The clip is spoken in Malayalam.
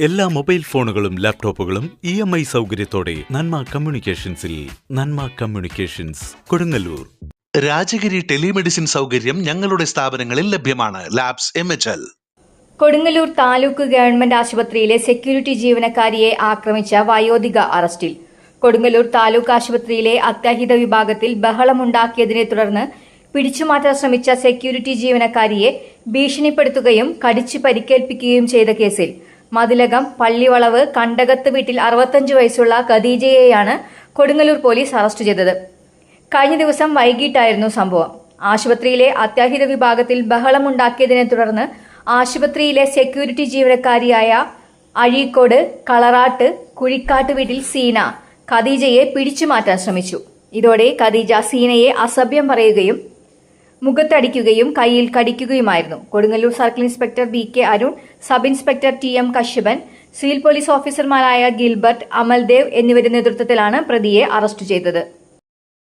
എല്ലാ മൊബൈൽ ഫോണുകളും ലാപ്ടോപ്പുകളും ഇ എം ഐ സൗകര്യത്തോടെ നന്മ കമ്മ്യൂണിക്കേഷൻസിൽ നന്മ കമ്മ്യൂണിക്കേഷൻസ് കൊടുങ്ങല്ലൂർ. രാജഗിരി ടെലിമെഡിസിൻ സൗകര്യം ഞങ്ങളുടെ സ്ഥാപനങ്ങളിൽ ലഭ്യമാണ്. Labs M H L. Kodungallur taluk government ആശുപത്രിയിലെ സെക്യൂരിറ്റി ജീവനക്കാരിയെ ആക്രമിച്ച വയോധിക അറസ്റ്റിൽ. കൊടുങ്ങല്ലൂർ താലൂക്ക് ആശുപത്രിയിലെ അത്യാഹിത വിഭാഗത്തിൽ ബഹളമുണ്ടാക്കിയതിനെ തുടർന്ന് പിടിച്ചുമാറ്റാൻ ശ്രമിച്ച സെക്യൂരിറ്റി ജീവനക്കാരിയെ ഭീഷണിപ്പെടുത്തുകയും കടിച്ചു പരിക്കേൽപ്പിക്കുകയും ചെയ്ത കേസിൽ മതിലകം പള്ളിവളവ് കണ്ടകത്ത് വീട്ടിൽ അറുപത്തഞ്ച് വയസ്സുള്ള ഖദീജയെയാണ് കൊടുങ്ങല്ലൂർ പോലീസ് അറസ്റ്റ് ചെയ്തത്. കഴിഞ്ഞ ദിവസം വൈകിട്ടായിരുന്നു സംഭവം. ആശുപത്രിയിലെ അത്യാഹിത വിഭാഗത്തിൽ ബഹളമുണ്ടാക്കിയതിനെ തുടർന്ന് ആശുപത്രിയിലെ സെക്യൂരിറ്റി ജീവനക്കാരിയായ അഴീക്കോട് കളറാട്ട് കുഴിക്കാട്ട് വീട്ടിൽ സീന ഖദീജയെ പിടിച്ചുമാറ്റാൻ ശ്രമിച്ചു. ഇതോടെ ഖദീജ സീനയെ അസഭ്യം പറയുകയും മുഖത്തടിക്കുകയും കൈയിൽ കടിക്കുകയുമായിരുന്നു. Kodungallur circle inspector B K Arun sub inspector T M Kashyapan civil police ഓഫീസർമാരായ ഗിൽബർട്ട് അമൽദേവ് എന്നിവരുടെ നേതൃത്വത്തിലാണ് പ്രതിയെ അറസ്റ്റ് ചെയ്തത്.